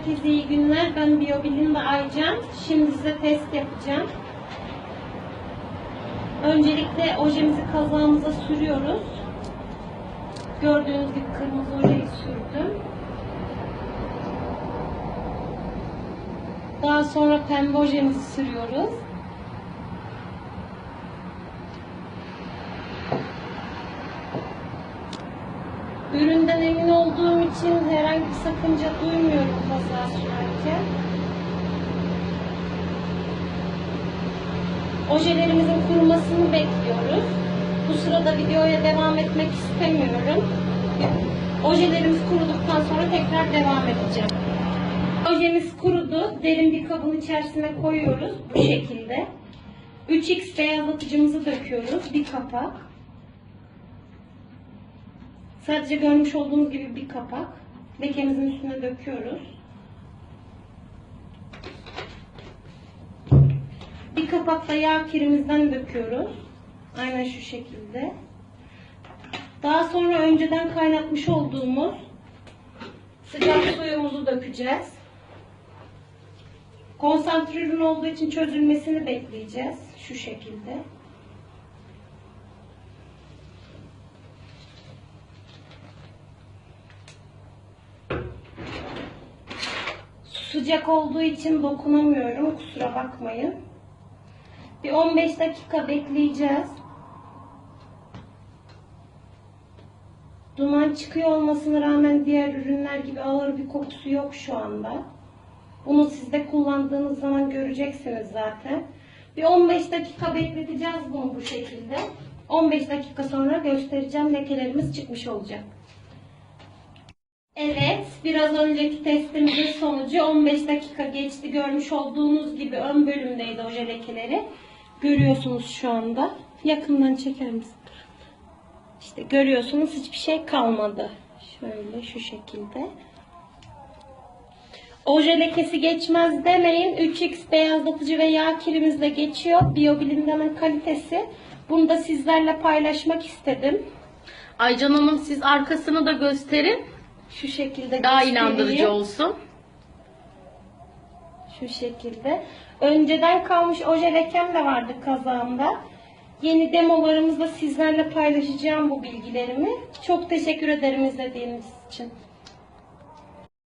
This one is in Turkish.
herkese iyi günler. Ben Biyobilin'de Aycan. Şimdi size test yapacağım. Öncelikle ojemizi kazağımıza sürüyoruz. Gördüğünüz gibi kırmızı ojeyi sürdüm. Daha sonra pembe ojemizi sürüyoruz. Üründen emin olduğum için herhangi bir sakınca duymuyorum sürerken. Ojelerimizin kurumasını bekliyoruz. Bu sırada videoya devam etmek istemiyorum. Ojelerimiz kuruduktan sonra tekrar devam edeceğim. Ojemiz kurudu. Derin bir kabın içerisine koyuyoruz. Bu şekilde. 3x beyazlatıcımızı döküyoruz. Bir kapak. Sadece görmüş olduğunuz gibi bir kapak. Lekemizin üstüne döküyoruz. Bir kapak da yağ kirimizden döküyoruz. Aynen şu şekilde. Daha sonra önceden kaynatmış olduğumuz sıcak suyumuzu dökeceğiz. Konsantre ürün olduğu için çözülmesini bekleyeceğiz. Şu şekilde. Sıcak olduğu için dokunamıyorum. Kusura bakmayın. Bir 15 dakika bekleyeceğiz. Duman çıkıyor olmasına rağmen diğer ürünler gibi ağır bir kokusu yok şu anda. Bunu siz de kullandığınız zaman göreceksiniz zaten. Bir 15 dakika bekleteceğiz bunu bu şekilde. 15 dakika sonra göstereceğim lekelerimiz çıkmış olacak. Evet, biraz önceki testimizin sonucu 15 dakika geçti. Görmüş olduğunuz gibi ön bölümdeydi oje lekeleri. Görüyorsunuz şu anda. Yakından çeker misin? İşte görüyorsunuz hiçbir şey kalmadı. Şöyle şu şekilde. Oje lekesi geçmez demeyin. 3x beyazlatıcı ve yağ kirimizle geçiyor. Biyobilindanın kalitesi. Bunu da sizlerle paylaşmak istedim. Aycan Hanım siz arkasını da gösterin. Şu şekilde Daha göstereyim. inandırıcı olsun. Şu şekilde. Önceden kalmış oje lekem de vardı kazağımda. Yeni demolarımızda sizlerle paylaşacağım bu bilgilerimi. Çok teşekkür ederim izlediğiniz için.